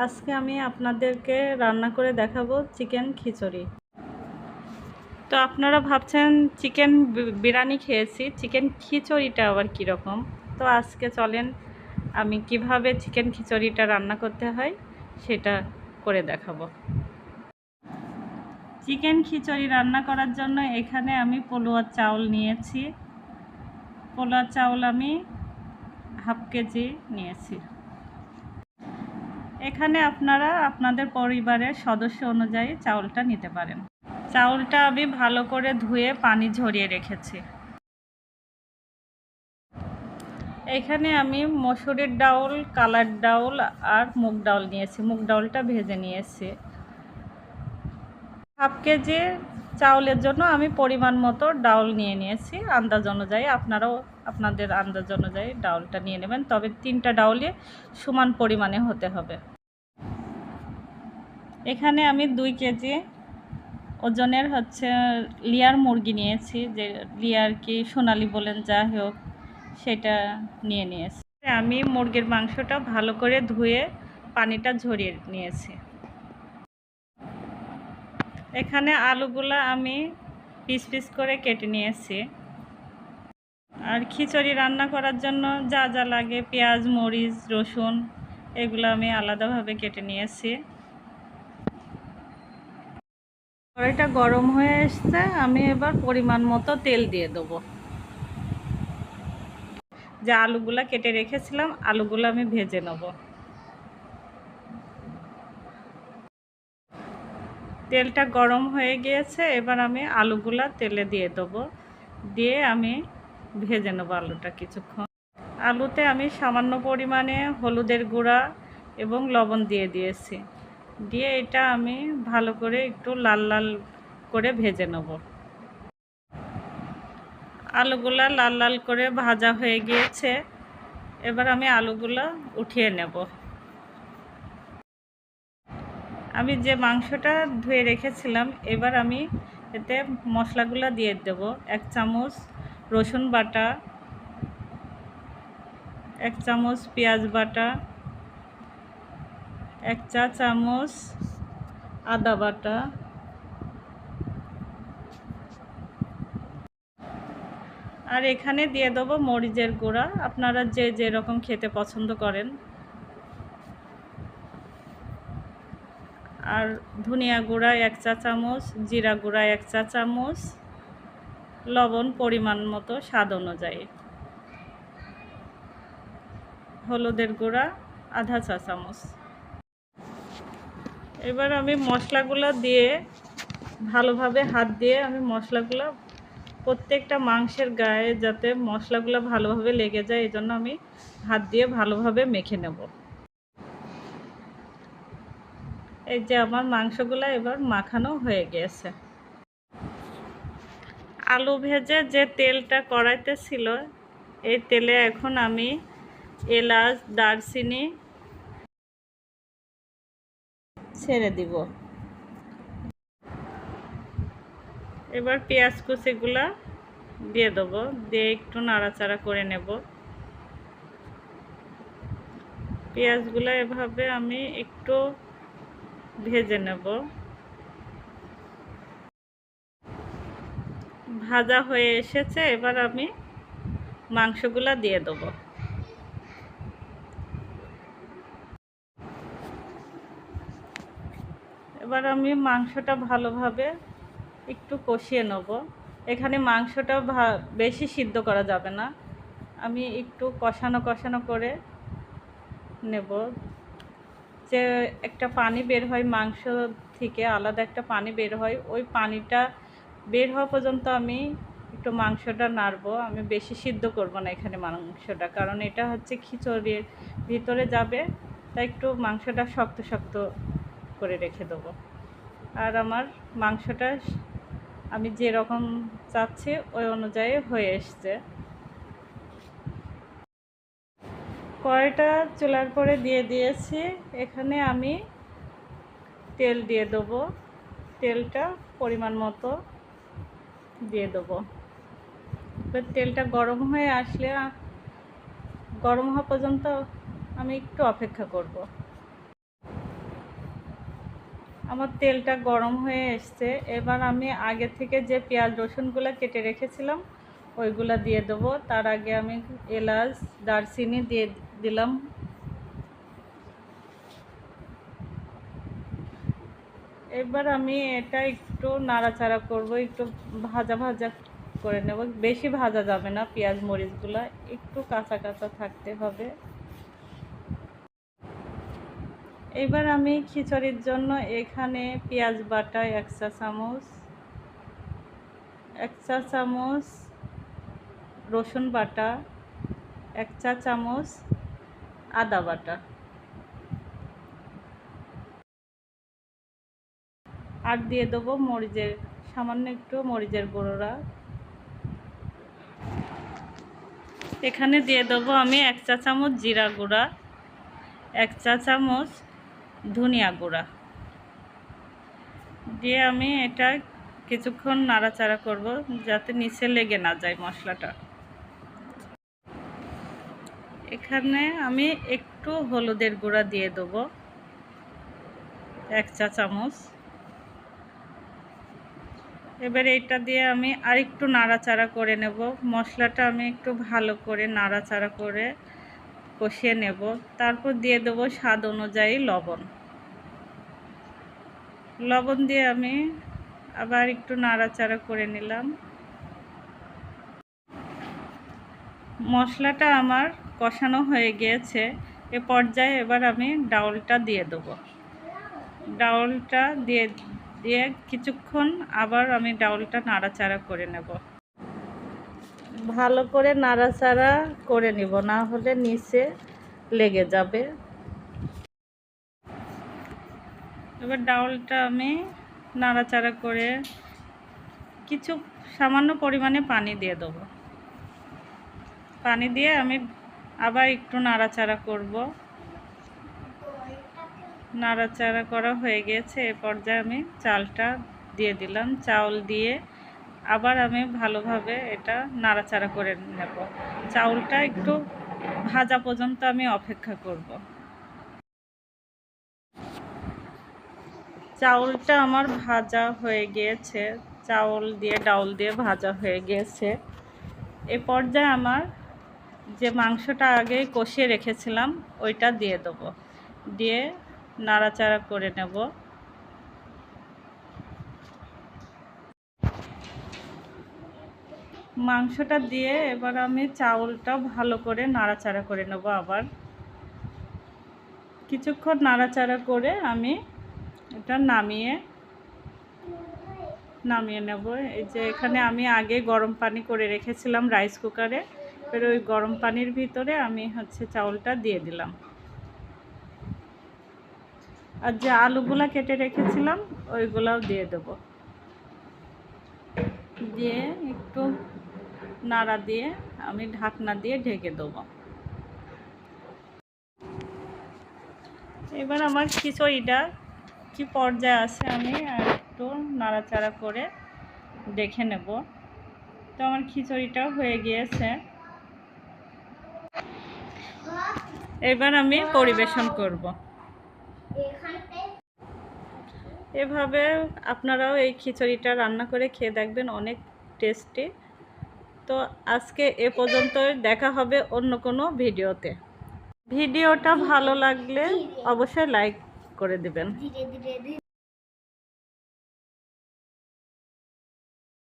আজকে আমি আপনাদেরকে রান্না করে দেখাবো চিকেন খিচুড়ি। তো আপনারা ভাবছেন চিকেন বিরিয়ানি খেয়েছি, চিকেন খিচুড়িটা আবার কীরকম? তো আজকে চলেন আমি কীভাবে চিকেন খিচুড়িটা রান্না করতে হয় সেটা করে দেখাবো। চিকেন খিচুড়ি রান্না করার জন্য এখানে আমি পলুয়ার চাউল নিয়েছি। পোলার চাউল আমি হাফ কেজি নিয়েছি। এখানে আপনারা আপনাদের পরিবারের সদস্য অনুযায়ী চাউলটা নিতে পারেন। চাউলটা আমি ভালো করে ধুয়ে পানি ঝরিয়ে রেখেছি। এখানে আমি মসুরির ডাউল, কালার ডাউল আর মুগ ডাউল নিয়েছি। মুগ ডাউলটা ভেজে নিয়েছি। হাফ কেজি চাউলের জন্য আমি পরিমাণ মতো ডাউল নিয়ে নিয়েছি। আন্দাজ অনুযায়ী আপনারাও আপনাদের আন্দাজ অনুযায়ী ডাউলটা নিয়ে নেবেন। তবে তিনটা ডাউলে সমান পরিমাণে হতে হবে। এখানে আমি দুই কেজি ওজনের হচ্ছে লিয়ার মুরগি নিয়েছি, যে লিয়ার কি সোনালি বলেন যা হোক, সেটা নিয়ে নিয়েছি। আমি মুরগির মাংসটা ভালো করে ধুয়ে পানিটা ঝরিয়ে নিয়েছি। এখানে আলুগুলো আমি পিস পিস করে কেটে নিয়েছি। আর খিচুড়ি রান্না করার জন্য যা যা লাগে, পেঁয়াজ, মরিচ, রসুন, এগুলো আমি আলাদাভাবে কেটে নিয়েছি। কড়াইটা গরম হয়ে এসছে, আমি এবার পরিমাণ মতো তেল দিয়ে দেবো। যে আলুগুলা কেটে রেখেছিলাম, আলুগুলো আমি ভেজে নেব। তেলটা গরম হয়ে গিয়েছে, এবার আমি আলুগুলা তেলে দিয়ে দেবো। দিয়ে আমি ভেজে নেব আলুটা কিছুক্ষণ। আলুতে আমি সামান্য পরিমাণে হলুদের গুঁড়া এবং লবণ দিয়ে দিয়েছি। দিয়ে এটা আমি ভালো করে একটু লাল লাল করে ভেজে নেব। আলুগুলা লাল লাল করে ভাজা হয়ে গিয়েছে। এবার আমি আলুগুলা উঠিয়ে নেব। আমি যে মাংসটা ধুয়ে রেখেছিলাম, এবার আমি এতে মশলাগুলো দিয়ে দেব। এক চামচ রসুন বাটা, এক চামচ পেঁয়াজ বাটা এক চা চামচ আদা বাটা। আর এখানে দিয়ে দেবো মরিচের গুঁড়া। আপনারা যে যেরকম খেতে পছন্দ করেন। আর ধনিয়া গুঁড়া এক চা চামচ, জিরা গুঁড়া এক চা চামচ। লবণ পরিমাণ মতো স্বাদ অনুযায়ী। হলুদের গুঁড়া আধা চা চামচ। এবার আমি মশলাগুলো দিয়ে ভালোভাবে হাত দিয়ে আমি মশলাগুলো প্রত্যেকটা মাংসের গায়ে যাতে মশলাগুলো ভালোভাবে লেগে যায় এই জন্য আমি হাত দিয়ে ভালোভাবে মেখে নেব। এই যে আমার মাংসগুলো এবার মাখানো হয়ে গিয়েছে আলু ভেজে যে তেলটা কড়াইতে ছিল, এই তেলে এখন আমি এলাচ, দারচিনি ছেড়ে দিব। এবার পেঁয়াজ কুচিগুলা দিয়ে দেবো, দিয়ে একটু নাড়াচাড়া করে নেব। পেঁয়াজগুলো এভাবে আমি একটু ভেজে নেব। ভাজা হয়ে এসেছে, এবার আমি মাংসগুলা দিয়ে দেবো। এবার আমি মাংসটা ভালোভাবে একটু কষিয়ে নেব। এখানে মাংসটা বেশি সিদ্ধ করা যাবে না। আমি একটু কষানো কষানো করে নেব। যে একটা পানি বের হয় মাংস থেকে, আলাদা একটা পানি বের হয়, ওই পানিটা বের হওয়া পর্যন্ত আমি একটু মাংসটা নাড়বো। আমি বেশি সিদ্ধ করব না এখানে মাংসটা, কারণ এটা হচ্ছে খিচুড়ির ভিতরে যাবে, তাই একটু মাংসটা শক্ত শক্ত করে রেখে দেবো। আর আমার মাংসটা আমি যেরকম চাচ্ছি, ওই অনুযায়ী হয়ে এসছে। কড়াইটা চুলার পরে দিয়ে দিয়েছি। এখানে আমি তেল দিয়ে দেবো। তেলটা পরিমাণ মতো দিয়ে দেবো। এবার তেলটা গরম হয়ে আসলে, গরম হওয়া পর্যন্ত আমি একটু অপেক্ষা করব। আমার তেলটা গরম হয়ে এসছে। এবার আমি আগে থেকে যে পেঁয়াজ রসুনগুলো কেটে রেখেছিলাম, ওইগুলো দিয়ে দেবো। তার আগে আমি এলাচ, দারচিনি দিয়ে দিলাম। এবার আমি এটা একটু নাড়াচাড়া করব, একটু ভাজা ভাজা করে নেব। বেশি ভাজা যাবে না পেঁয়াজ মরিচগুলো, একটু কাঁচা কাঁচা থাকতে হবে। এবার আমি খিচুড়ির জন্য এখানে পেঁয়াজ বাটা এক চা চামচ, এক চা চামচ রসুন বাটা, এক চা চামচ আদা বাটা। আর দিয়ে দেবো মরিচের, সামান্য একটু মরিচের গুঁড়োরা। এখানে দিয়ে দেবো আমি এক চা চামচ জিরা গুঁড়া, এক চা চামচ ধনিয়া গুঁড়া। দিয়ে আমি এটা কিছুক্ষণ নাড়াচাড়া করব যাতে নিচে লেগে না যায় মশলাটা। এখানে আমি একটু হলুদের গুঁড়া দিয়ে দেবো, এক চা চামচ। এবার এটা দিয়ে আমি আরেকটু নাড়াচাড়া করে নেব। মশলাটা আমি একটু ভালো করে নাড়াচাড়া করে কষিয়ে নেব। তারপর দিয়ে দেব স্বাদ অনুযায়ী লবণ। লবণ দিয়ে আমি আবার একটু নাড়াচাড়া করে নিলাম। মশলাটা আমার কষানো হয়ে গিয়েছে। এ পর্যায়ে এবার আমি ডাউলটা দিয়ে দেবো। ডাউলটা দিয়ে দিয়ে কিছুক্ষণ আবার আমি ডাউলটা নাড়াচাড়া করে নেব। ভালো করে নাড়াচাড়া করে নিব, না হলে নিচে লেগে যাবে। এবার ডাউলটা আমি নাড়াচাড়া করে কিছু সামান্য পরিমাণে পানি দিয়ে দেবো। পানি দিয়ে আমি আবার একটু নাড়াচাড়া করব। নাড়াচাড়া করা হয়ে গেছে, এ পর্যায়ে আমি চালটা দিয়ে দিলাম। চাউল দিয়ে আবার আমি ভালোভাবে এটা নাড়াচাড়া করে নেব। চাউলটা একটু ভাজা পর্যন্ত আমি অপেক্ষা করব। চাউলটা আমার ভাজা হয়ে গিয়েছে। চাউল দিয়ে, ডাউল দিয়ে ভাজা হয়ে গিয়েছে। এ পর্যায়ে আমার যে মাংসটা আগে কষিয়ে রেখেছিলাম, ওইটা দিয়ে দেবো। দিয়ে নাড়াচাড়া করে নেব। মাংসটা দিয়ে এবার আমি চাউলটা ভালো করে নাড়াচাড়া করে নেব আবার। কিছুক্ষণ নাড়াচাড়া করে আমি এটা নামিয়ে নামিয়ে নেব। এই যে এখানে আমি আগে গরম পানি করে রেখেছিলাম রাইস কুকারে, এবার ওই গরম পানির ভিতরে আমি হচ্ছে চাউলটা দিয়ে দিলাম। আর যে আলুগুলা কেটে রেখেছিলাম, ওইগুলাও দিয়ে দেব। দিয়ে একটু নাড়া দিয়ে আমি ঢাকনা দিয়ে ঢেকে দেবো। এবার আমার খিচুড়িটা কি পর্যায়ে আছে আমি একটু নাড়াচাড়া করে দেখে নেব। তো আমার খিচুড়িটাও হয়ে গিয়েছে। এবার আমি পরিবেশন করব। এভাবে আপনারাও এই খিচুড়িটা রান্না করে খেয়ে দেখবেন, অনেক টেস্টি তো আজকে এ পর্যন্তই দেখা হবে অন্য কোনো ভিডিওতে। ভিডিওটা ভালো লাগলে অবশ্যই লাইক করে দিবেন।